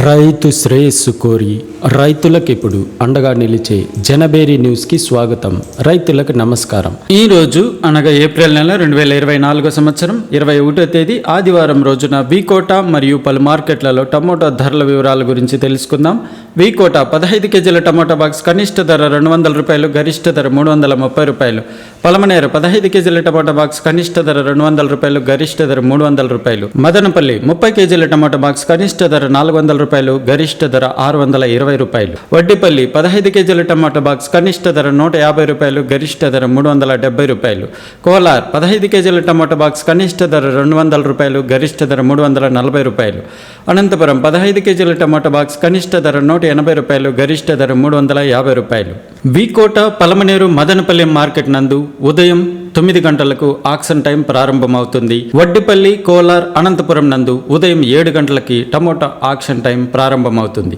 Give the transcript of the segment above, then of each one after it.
రైతు శ్రేయస్సు కోరి రైతులకు ఇప్పుడు అండగా నిలిచే జనబేరి న్యూస్కి స్వాగతం. రైతులకు నమస్కారం. ఈ రోజు అనగా ఏప్రిల్ నెల రెండు వేల ఇరవై నాలుగో సంవత్సరం ఇరవై ఒకటో తేదీ ఆదివారం రోజున వీకోట మరియు పలు మార్కెట్లలో టమోటా ధరల వివరాల గురించి తెలుసుకుందాం. వీకోట పదహైదు కేజీల టమోటా బాక్స్ కనిష్ట ధర రెండు వందల రూపాయలు గరిష్ట ధర మూడు వందల ముప్పై రూపాయలు. పలమనేరు పదహైదు కేజీల టమోటా బాక్స్ కనిష్ట ధర రెండు వందల రూపాయలు గరిష్ట ధర మూడు వందల రూపాయలు. మదనపల్లి ముప్పై కేజీల టమోటా బాక్స్ కనిష్ట ధర నాలుగు వందల రూపాయలు గరిష్ట ధర ఆరు వందల ఇరవై రూపాయలు. వడ్డీపల్లి పదహైదు కేజీల టమాటా బాక్స్ కనిష్ట ధర నూట యాభై రూపాయలు గరిష్ట ధర మూడు వందల డెబ్బై రూపాయలు. కోలార్ పదహైదు కేజీల టమాటా బాక్స్ కనిష్ట ధర రెండు వందల రూపాయలు గరిష్ట ధర మూడు వందల నలభై రూపాయలు. అనంతపురం పదహైదు కేజీల టమాటా బాక్స్ కనిష్ట ధర నూట ఎనభై రూపాయలు గరిష్ట ధర మూడు వందల యాభై రూపాయలు. బీకోట పలమనేరు మదనపల్లి మార్కెట్ నందు ఉదయం తొమ్మిది గంటలకు ఆక్షన్ టైం ప్రారంభమవుతుంది. వడ్డిపల్లి కోలార్ అనంతపురం నందు ఉదయం ఏడు గంటలకి టమోటా ఆక్షన్ టైం ప్రారంభమవుతుంది.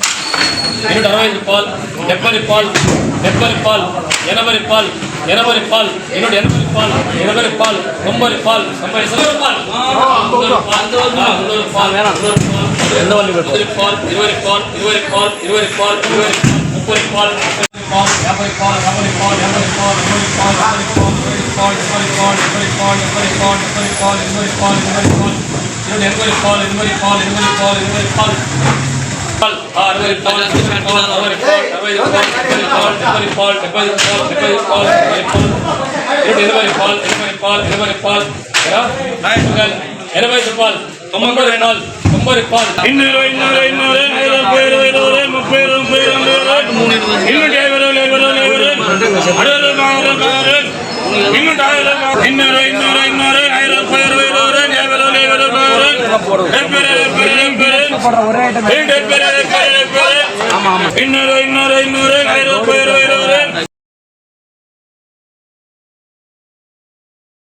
అరవై పాల్ అరవై ఐదు పాల్ డెబ్బై పాల్ డెబ్బై ఐదు పాల్ డెబ్బై ఐదు పాల్ ఎనభై పాల్ తొంభై పాల్ తొంభై పాల్ మున్నూరు పాల్ మున్నూరు పాల్ ఇన్నూటి యాభై పాల్ ఇన్నూటి యాభై పాల్ అరవై పాల్ అరవై పాల్ అరవై పాల్ అరవై ఐదు పాల్ అరవై ఐదు పాల్ అరవై ఐదు పాల్ అరవై ఐదు పాల్ నా పాల్ సూపర్ నవ్వు ఇన్నూటి అరవై ఐదు పాల్ డెబ్బై పాల్ డెబ్బై పాల్ ఎనభై పాల్ ఎనభై ఇరవై రూపాయలు తొంభై రెండు నాలుగు తొంభై రూపాయలు ఇన్ని ఇరవై ఇరవై ఇరవై ముప్పై ఇరవై ఇరవై ముప్పై ఇరవై ముప్పై ఇరవై ఇరవై ఇన్నూటి యాభై ఇరవై ఇరవై ఇరవై ఇరవై అరవై ఇరవై ఇన్నూటి యాభై ఇన్నూరు ఇన్నూరు ఇన్నూరు ఐదు ఇరవై ఇరవై ఇరవై యాభై ఇరవై ఇరవై ఇరవై போடுற ஒரே ஐட்டம் ஆமா ஆமா. இன்னொரு இன்னொரு இன்னொரு.